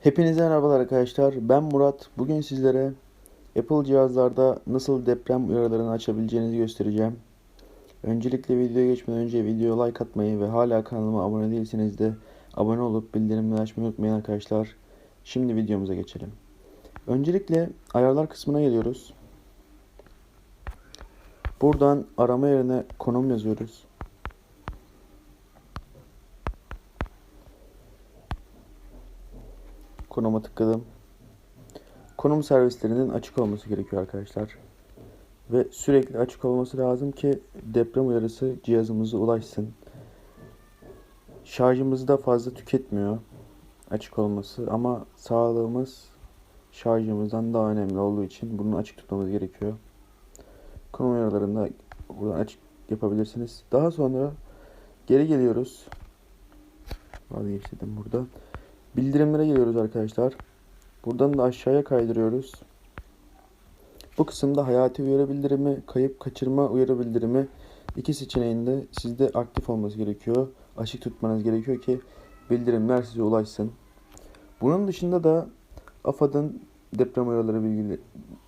Hepinize merhabalar arkadaşlar. Ben Murat. Bugün sizlere Apple cihazlarda nasıl deprem uyarılarını açabileceğinizi göstereceğim. Öncelikle videoya geçmeden önce videoya like atmayı ve hala kanalıma abone değilseniz de abone olup bildirimleri açmayı unutmayın arkadaşlar. Şimdi videomuza geçelim. Öncelikle ayarlar kısmına geliyoruz. Buradan arama yerine konum yazıyoruz. Konuma tıkladım. Konum servislerinin açık olması gerekiyor arkadaşlar. Ve sürekli açık olması lazım ki deprem uyarısı cihazımıza ulaşsın. Şarjımızı da fazla tüketmiyor açık olması ama sağlığımız şarjımızdan daha önemli olduğu için bunu açık tutmamız gerekiyor. Konum uyarılarını da buradan açık yapabilirsiniz. Daha sonra geri geliyoruz. Vazgeçtim burada. Bildirimlere geliyoruz arkadaşlar. Buradan da aşağıya kaydırıyoruz. Bu kısımda hayati uyarı bildirimi, kayıp kaçırma uyarı bildirimi iki seçeneğinde sizde aktif olması gerekiyor. Açık tutmanız gerekiyor ki bildirimler size ulaşsın. Bunun dışında da AFAD'ın deprem uyarıları bilgili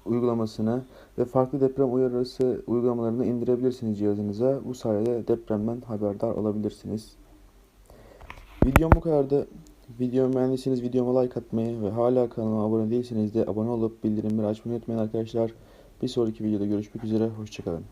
uygulamasını ve farklı deprem uyarısı uygulamalarını indirebilirsiniz cihazınıza. Bu sayede depremden haberdar olabilirsiniz. Videom bu kadardı. Videomu beğendiyseniz videoma like atmayı ve hala kanalıma abone değilseniz de abone olup bildirimleri açmayı unutmayın arkadaşlar. Bir sonraki videoda görüşmek üzere. Hoşçakalın.